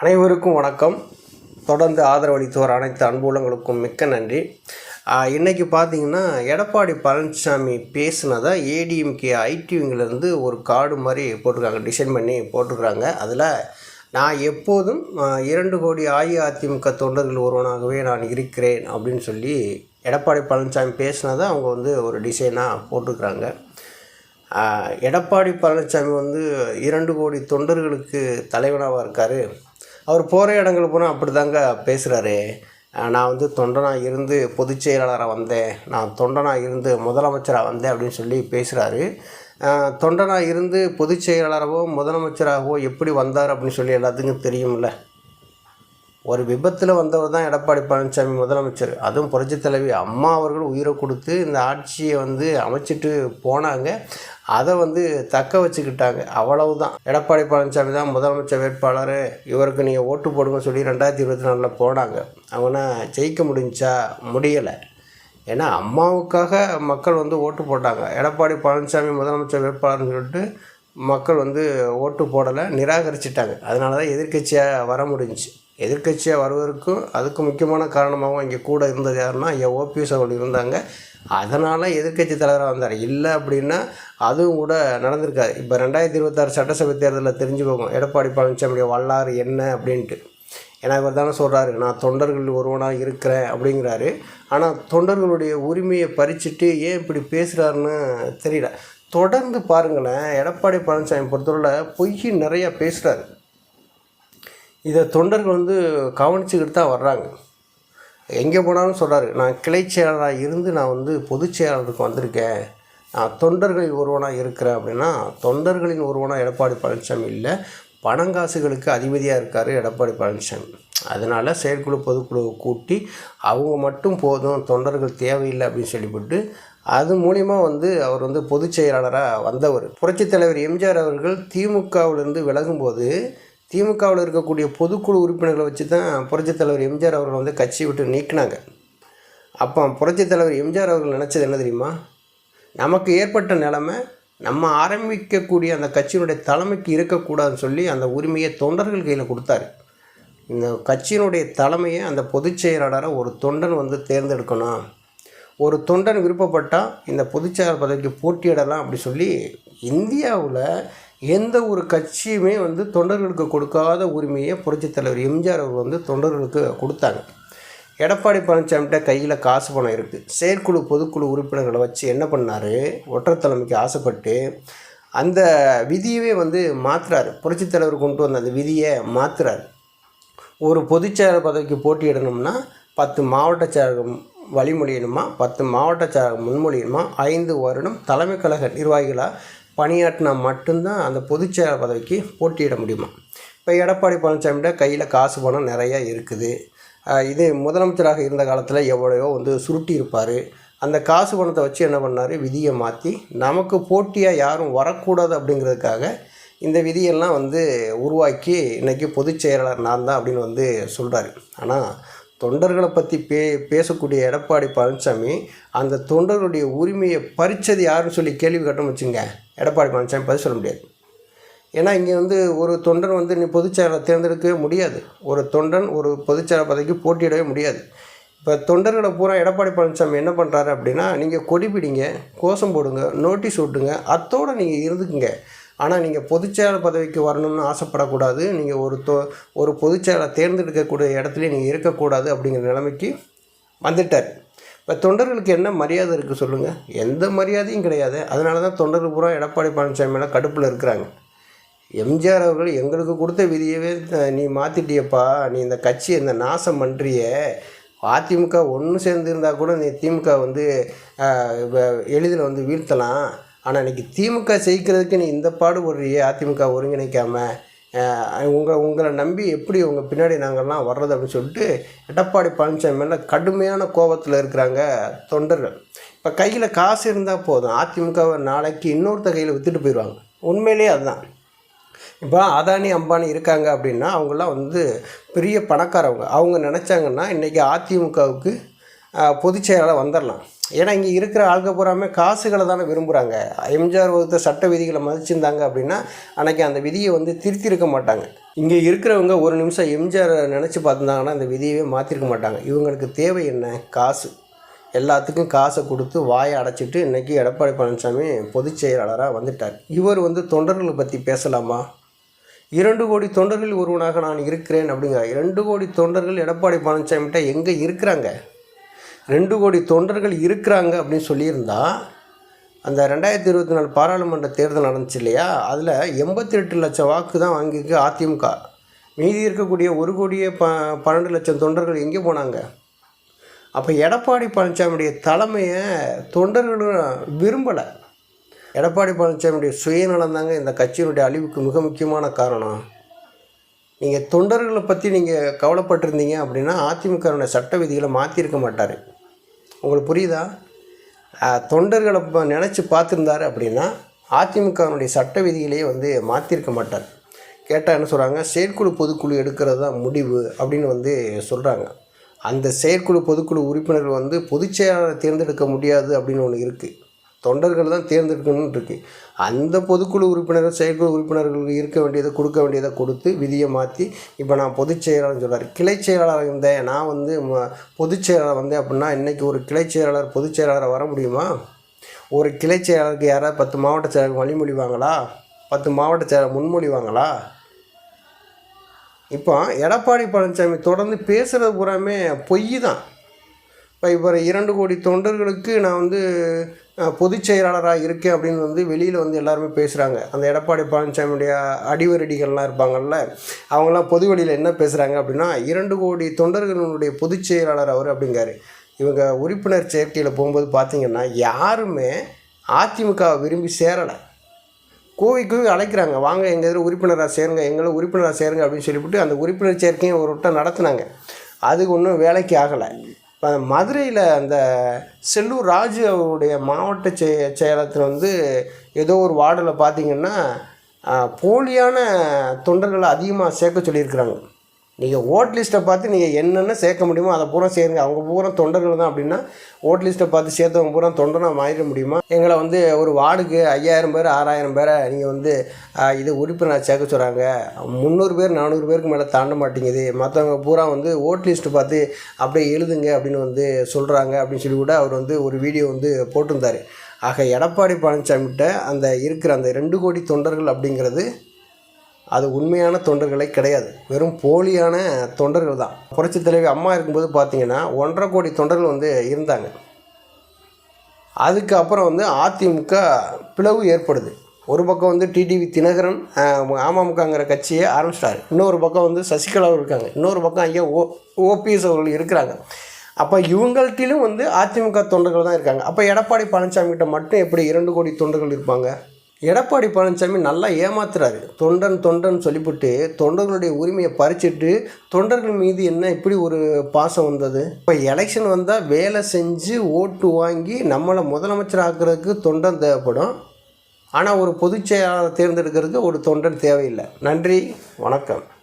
அனைவருக்கும் வணக்கம். தொடர்ந்து ஆதரவளித்துவர் அனைத்து அன்புலங்களுக்கும் மிக்க நன்றி. இன்றைக்கி பார்த்தீங்கன்னா எடப்பாடி பழனிசாமி பேசுனதை ஏடிஎம்கே ஐடிவிங்கிலேருந்து ஒரு கார்டு மாதிரி போட்டிருக்காங்க டிசைன் பண்ணி போட்டிருக்கிறாங்க அதில் நான் எப்போதும் இரண்டு கோடி அஇஅதிமுக தொண்டர்கள் ஒருவனாகவே நான் இருக்கிறேன் அப்படின்னு சொல்லி எடப்பாடி பழனிசாமி பேசினதை அவங்க வந்து ஒரு டிசைனாக போட்டிருக்கிறாங்க. எடப்பாடி பழனிசாமி வந்து இரண்டு கோடி தொண்டர்களுக்கு தலைவனாக இருக்கார். அவர் போகிற இடங்களுக்கு போனால் அப்படி தாங்க பேசுகிறாரு நான் வந்து தொண்டனாக இருந்து பொதுச் செயலாளராக வந்தேன். நான் தொண்டனாக இருந்து முதலமைச்சராக வந்தேன் அப்படின்னு சொல்லி பேசுகிறாரு தொண்டனாக இருந்து பொதுச் செயலாளராகவோ முதலமைச்சராகவோ எப்படி வந்தார் அப்படின்னு சொல்லி எல்லாத்துக்கும் தெரியும்ல. ஒரு விபத்தில் வந்தவர் தான் எடப்பாடி பழனிசாமி முதலமைச்சர். அதுவும் புரட்சி தலைவி அம்மா அவர்கள் உயிரை கொடுத்து இந்த ஆட்சியை வந்து அமைச்சிட்டு போனாங்க. அதை வந்து தக்க வச்சுக்கிட்டாங்க. அவ்வளவு தான் எடப்பாடி பழனிசாமி தான் முதலமைச்சர் வேட்பாளர். இவருக்கு நீங்கள் ஓட்டு போடுங்க சொல்லி ரெண்டாயிரத்தி இருபத்தி நாலில் போனாங்க. அவனை ஜெயிக்க முடிஞ்சா முடியலை. ஏன்னா அம்மாவுக்காக மக்கள் வந்து ஓட்டு போட்டாங்க. எடப்பாடி பழனிசாமி முதலமைச்சர் வேட்பாளர்னு சொல்லிட்டு மக்கள் வந்து ஓட்டு போடலை நிராகரிச்சிட்டாங்க. அதனால தான் எதிர்க்கட்சியாக வர முடிஞ்சுச்சு எதிர்க்கட்சியாக வருவதற்கும் அதுக்கு முக்கியமான காரணமாகவும் இங்கே கூட இருந்தது யாருன்னா ஐயா ஓபிஎஸ் அவர்கள் இருந்தாங்க. அதனால் எதிர்க்கட்சி தலைவராக வந்தார். இல்லை அப்படின்னா அதுவும் கூட நடந்திருக்காது. இப்போ ரெண்டாயிரத்தி இருபத்தாறு சட்டசபை தேர்தலில் தெரிஞ்சுக்கோங்க எடப்பாடி பழனிசாமியுடைய வரலாறு என்ன அப்படின்ட்டு. ஏன்னா இவர் தானே சொல்கிறாரு நான் தொண்டர்கள் ஒருவனாக இருக்கிறேன் அப்படிங்கிறாரு. ஆனால் தொண்டர்களுடைய உரிமையை பறிச்சுட்டு ஏன் இப்படி பேசுகிறாருன்னு தெரியல. தொடர்ந்து பாருங்களேன் எடப்பாடி பழனிசாமி பொறுத்தவரையில் பொய் நிறையா பேசுகிறாரு இதை தொண்டர்கள் வந்து கவனிச்சுக்கிட்டு தான் வர்றாங்க. எங்கே போனாலும் சொல்கிறாரு நான் கிளை செயலராக இருந்து நான் வந்து பொதுச் செயலாளருக்கு வந்திருக்கேன். நான் தொண்டர்களில் ஒருவனாக இருக்கிறேன் அப்படின்னா தொண்டர்களின் ஒருவனாக எடப்பாடி பழனிசாமி இல்லை பணங்காசுகளுக்கு அதிபதியாக இருக்கார் எடப்பாடி பழனிசாமி. அதனால் செயற்குழு பொதுக்குழுவை கூட்டி அவங்க மட்டும் போதும் தொண்டர்கள் தேவையில்லை அப்படின்னு சொல்லிவிட்டு அது மூலிமா வந்து அவர் வந்து பொதுச் செயலாளராக வந்தவர். புரட்சித் தலைவர் எம்ஜிஆர் அவர்கள் திமுகவிலிருந்து விலகும்போது திமுகவில் இருக்கக்கூடிய பொதுக்குழு உறுப்பினர்களை வச்சு தான் புரட்சித் தலைவர் எம்ஜிஆர் அவர்கள் வந்து கட்சி விட்டு நீக்கினாங்க. அப்போ புரட்சித் தலைவர் எம்ஜிஆர் அவர்கள் நினச்சது என்ன தெரியுமா? நமக்கு ஏற்பட்ட நிலமை நம்ம ஆரம்பிக்கக்கூடிய அந்த கட்சியினுடைய தலைமைக்கு இருக்கக்கூடாதுன்னு சொல்லி அந்த உரிமையை தொண்டர்கள் கையில் கொடுத்தாரு. இந்த கட்சியினுடைய தலைமையை அந்த பொதுச் செயலாளரை ஒரு தொண்டன் வந்து தேர்ந்தெடுக்கணும். ஒரு தொண்டன் விருப்பப்பட்டால் இந்த பொதுச்செயலாளர் பதவிக்கு போட்டியிடலாம் அப்படி சொல்லி இந்தியாவில் எந்த ஒரு கட்சியுமே வந்து தொண்டர்களுக்கு கொடுக்காத உரிமையை புரட்சித் தலைவர் எம்ஜிஆர் அவர் வந்து தொண்டர்களுக்கு கொடுத்தாங்க. எடப்பாடி பழனிசாமிகிட்ட கையில் காசு பணம் இருக்குது செயற்குழு பொதுக்குழு உறுப்பினர்களை வச்சு என்ன பண்ணார்? ஒற்றத்தலைமைக்கு ஆசைப்பட்டு அந்த விதியவே வந்து மாற்றுறாரு புரட்சித் தலைவர் கொண்டு வந்த அந்த விதியை மாற்றுறாரு ஒரு பொதுச்செயலாளர் பதவிக்கு போட்டியிடணும்னா பத்து மாவட்ட செயலகம் வழிமொழியணுமா பத்து மாவட்ட செயலகம் முன்மொழியணுமா ஐந்து வருடம் தலைமை கழக நிர்வாகிகளாக பணியாற்றினா மட்டும்தான் அந்த பொதுச்செயலர் பதவிக்கு போட்டியிட முடியுமா? இப்போ எடப்பாடி பழனிசாமிகிட்ட கையில் காசு பணம் நிறையா இருக்குது. இது முதலமைச்சராக இருந்த காலத்தில் எவ்வளவோ வந்து சுருட்டி இருப்பார். அந்த காசு பணத்தை வச்சு என்ன பண்ணார்? விதியை மாற்றி நமக்கு போட்டியாக யாரும் வரக்கூடாது அப்படிங்கிறதுக்காக இந்த விதியெல்லாம் வந்து உருவாக்கி இன்றைக்கி பொதுச் செயலாளர் நான் தான் அப்படின்னு வந்து சொல்கிறாரு ஆனால் தொண்டர்களை பற்றி பே பேசக்கூடிய எடப்பாடி பழனிசாமி அந்த தொண்டர்களுடைய உரிமையை பறிச்சது யாருன்னு சொல்லி கேள்வி கட்டணும் வச்சுங்க எடப்பாடி பழனிசாமி பதில் சொல்ல முடியாது. ஏன்னா இங்கே வந்து ஒரு தொண்டன் வந்து நீ பொதுச்செயலாளர் தேர்ந்தெடுக்கவே முடியாது. ஒரு தொண்டன் ஒரு பொதுச்செயலாளர் பதவிக்கு போட்டியிடவே முடியாது. இப்போ தொண்டர்களை பூரா எடப்பாடி பழனிசாமி என்ன பண்ணுறாரு அப்படின்னா நீங்கள் கொடி பிடிங்க கோஷம் போடுங்க நோட்டீஸ் விட்டுங்க அத்தோடு நீங்கள் இருந்துக்குங்க. ஆனால் நீங்கள் பொதுச்செயலாளர் பதவிக்கு வரணும்னு ஆசைப்படக்கூடாது. நீங்கள் ஒரு தொ ஒரு பொதுச்செயலாளர் தேர்ந்தெடுக்கக்கூடிய இடத்துல நீங்கள் இருக்கக்கூடாது அப்படிங்கிற நிலைமைக்கு வந்துட்டார். இப்போ தொண்டர்களுக்கு என்ன மரியாதை இருக்குது சொல்லுங்கள் எந்த மரியாதையும் கிடையாது. அதனால தான் தொண்டர்கள் பூரா எடப்பாடி பழனிசாமி மேலே கடுப்பில் இருக்கிறாங்க. எம்ஜிஆர் அவர்கள் எங்களுக்கு கொடுத்த விதியவே நீ மாற்றிட்டியப்பா நீ இந்த கட்சி இந்த நாசம் பண்ணுறிய அதிமுக ஒன்று சேர்ந்துருந்தா கூட நீ திமுக வந்து எளிதில் வந்து வீழ்த்தலாம். ஆனால் இன்றைக்கி திமுக ஜெயிக்கிறதுக்கு நீ இந்த பாடுபடுறியே அதிமுக ஒருங்கிணைக்காமல் உங்களை உங்களை நம்பி எப்படி உங்கள் பின்னாடி நாங்கள்லாம் வர்றது அப்படின்னு சொல்லிட்டு எடப்பாடி பழனிசாமி மேலே கடுமையான கோபத்தில் இருக்கிறாங்க தொண்டர்கள். இப்போ கையில் காசு இருந்தால் போதும் அதிமுகவை நாளைக்கு இன்னொருத்த கையில் விற்றுட்டு போயிடுவாங்க உண்மையிலேயே அதுதான். இப்போ அதானி அம்பானி இருக்காங்க அப்படின்னா அவங்களாம் வந்து பெரிய பணக்காரவங்க. அவங்க நினச்சாங்கன்னா இன்றைக்கி அதிமுகவுக்கு பொதுச் செயலாளர் வந்துடலாம் ஏன்னா இங்கே இருக்கிற ஆள்க பூராமே காசுகளை தானே விரும்புகிறாங்க எம்ஜிஆர் வகுத்த சட்ட விதிகளை மதிச்சிருந்தாங்க அப்படின்னா அன்றைக்கி அந்த விதியை வந்து திருத்திருக்க மாட்டாங்க. இங்கே இருக்கிறவங்க ஒரு நிமிஷம் எம்ஜிஆர் நினச்சி பார்த்துருந்தாங்கன்னா அந்த விதியவே மாற்றிருக்க மாட்டாங்க. இவங்களுக்கு தேவை என்ன? காசு. எல்லாத்துக்கும் காசை கொடுத்து வாயை அடைச்சிட்டு இன்றைக்கி எடப்பாடி பழனிசாமி பொதுச் செயலாளராக வந்துட்டார். இவர் வந்து தொண்டர்களை பற்றி பேசலாமா? இரண்டு கோடி தொண்டர்கள் ஒருவனாக நான் இருக்கிறேன் அப்படிங்கிற இரண்டு கோடி தொண்டர்கள் எடப்பாடி பழனிசாமிகிட்ட எங்கே இருக்கிறாங்க? ரெண்டு கோடி தொண்டர்கள் இருக்கிறாங்க அப்படின்னு சொல்லியிருந்தா அந்த ரெண்டாயிரத்தி இருபத்தி நாலு பாராளுமன்ற தேர்தல் நடந்துச்சு இல்லையா? அதில் எண்பத்தி எட்டு லட்சம் வாக்கு தான் வாங்கியிருக்கு அதிமுக. மீதி இருக்கக்கூடிய ஒரு கோடியே ப பன்னெண்டு லட்சம் தொண்டர்கள் எங்கே போனாங்க? அப்போ எடப்பாடி பழனிசாமியுடைய தலைமையை தொண்டர்களும் விரும்பலை. எடப்பாடி பழனிசாமியுடைய சுயநலம் தாங்க இந்த கட்சியினுடைய அழிவுக்கு மிக முக்கியமான காரணம். நீங்கள் தொண்டர்களை பற்றி நீங்கள் கவலைப்பட்டிருந்தீங்க அப்படின்னா அதிமுகவுடைய சட்ட விதிகளை மாற்றிருக்க மாட்டார். உங்களுக்கு புரியுதா? தொண்டர்களை இப்போ நினச்சி பார்த்துருந்தாரு அப்படின்னா அதிமுகவினுடைய சட்ட விதிகளையே வந்து மாற்றிருக்க மாட்டார். கேட்டால் என்ன சொல்கிறாங்க செயற்குழு பொதுக்குழு எடுக்கிறது தான் முடிவு அப்படின்னு வந்து சொல்கிறாங்க அந்த செயற்குழு பொதுக்குழு உறுப்பினர்கள் வந்து பொதுச்செயலாளரை தேர்ந்தெடுக்க முடியாது அப்படின்னு ஒன்று இருக்குது தொண்டர்கள் தான் தேர்ந்தெடுக்கணும்னு இருக்குது அந்த பொதுக்குழு உறுப்பினர்கள் செயற்குழு உறுப்பினர்களுக்கு இருக்க வேண்டியதை கொடுக்க வேண்டியதை கொடுத்து விதியை மாற்றி இப்போ நான் பொதுச் செயலாளர்னு சொல்கிறார் கிளை செயலாளர் இருந்தேன். நான் வந்து ம- பொதுச் செயலாளர் வந்தேன் அப்படின்னா இன்றைக்கி ஒரு கிளை செயலாளர் பொதுச் செயலாளர் வர முடியுமா? ஒரு கிளை செயலாளருக்கு யாராவது பத்து மாவட்ட செயலருக்கு வழிமொழிவாங்களா பத்து மாவட்ட செயலர் முன்மொழிவாங்களா இப்போ எடப்பாடி பழனிசாமி தொடர்ந்து பேசுகிறது பூராமே பொய் தான் இப்போ இப்போ இரண்டு கோடி தொண்டர்களுக்கு நான் வந்து பொதுச் செயலாளராக இருக்கேன் அப்படின்னு வந்து வெளியில் வந்து எல்லாருமே பேசுகிறாங்க அந்த எடப்பாடி பழனிசாமியுடைய அடிவரடிகள்லாம் இருப்பாங்கல்ல அவங்களாம் பொது வெளியில் என்ன பேசுகிறாங்க அப்படின்னா இரண்டு கோடி தொண்டர்களுடைய பொதுச் செயலாளர் அவர் அப்படிங்காரு இவங்க உறுப்பினர் சேர்க்கையில் போகும்போது பார்த்தீங்கன்னா யாருமே அதிமுக விரும்பி சேரலை. கோவி கோவி அழைக்கிறாங்க வாங்க எங்கள் இதில் உறுப்பினராக சேருங்க எங்களை உறுப்பினராக சேருங்க அப்படின்னு சொல்லிவிட்டு அந்த உறுப்பினர் சேர்க்கையும் ஒரு விட்டம் நடத்துனாங்க. அது ஒன்றும் வேலைக்கு ஆகலை. இப்போ மதுரையில் அந்த செல்லூர் ராஜு அவருடைய மாவட்ட செ செயலகத்தில் வந்து ஏதோ ஒரு வார்டில் பார்த்தீங்கன்னா போலியான தொண்டர்களை அதிகமாக சேர்க்க சொல்லியிருக்கிறாங்க. நீங்கள் ஓட் லிஸ்ட்டை பார்த்து நீங்கள் என்னென்ன சேர்க்க முடியுமோ அதை பூரா சேருங்க. அவங்க பூரா தொண்டர்கள் தான் அப்படின்னா ஓட் லிஸ்ட்டை பார்த்து சேர்த்தவங்க பூரா தொண்டனாக மாறிட முடியுமா? எங்களை வந்து ஒரு வார்டுக்கு ஐயாயிரம் பேர் ஆறாயிரம் பேரை நீங்கள் வந்து இது உறுப்பினர் சேர்க்க சொல்கிறாங்க முந்நூறு பேர் நானூறு பேருக்கு மேலே தாண்ட மாட்டேங்குது. மற்றவங்க பூரா வந்து ஓட் லிஸ்ட்டு பார்த்து அப்படியே எழுதுங்க அப்படின்னு வந்து சொல்கிறாங்க அப்படின்னு சொல்லி கூட அவர் வந்து ஒரு வீடியோ வந்து போட்டிருந்தார். ஆக எடப்பாடி பழனிசாமிகிட்ட அந்த இருக்கிற அந்த ரெண்டு கோடி தொண்டர்கள் அப்படிங்கிறது அது உண்மையான தொண்டர்களே கிடையாது. வெறும் போலியான தொண்டர்கள் தான். புரட்சி தலைவி அம்மா இருக்கும்போது பார்த்தீங்கன்னா ஒன்றரை கோடி தொண்டர்கள் வந்து இருந்தாங்க. அதுக்கப்புறம் வந்து அதிமுக பிளவு ஏற்படுது. ஒரு பக்கம் வந்து டிடிவி தினகரன் அமமுகங்கிற கட்சியை ஆரம்பிச்சிட்டாரு. இன்னொரு பக்கம் வந்து சசிகலா இருக்காங்க. இன்னொரு பக்கம் ஐயா ஓ ஓபிஎஸ் அவர்கள் இருக்கிறாங்க. அப்போ இவங்கள்ட்டிலும் வந்து அதிமுக தொண்டர்கள் தான் இருக்காங்க. அப்போ எடப்பாடி பழனிசாமி கிட்ட மட்டும் எப்படி இரண்டு கோடி தொண்டர்கள் இருப்பாங்க? எடப்பாடி பழனிசாமி நல்லா ஏமாத்துறாரு. தொண்டன் தொண்டன் சொல்லிவிட்டு தொண்டர்களுடைய உரிமையை பறிச்சிட்டு தொண்டர்கள் மீது என்ன இப்படி ஒரு பாசம் வந்தது? இப்போ எலெக்ஷன் வந்தால் வேலை செஞ்சு ஓட்டு வாங்கி நம்மளை முதலமைச்சர் ஆக்குறதுக்கு தொண்டன் தேவைப்படும். ஆனால் ஒரு பொதுச் செயலாளர் தேர்ந்தெடுக்கிறதுக்கு ஒரு தொண்டன் தேவையில்லை. நன்றி வணக்கம்.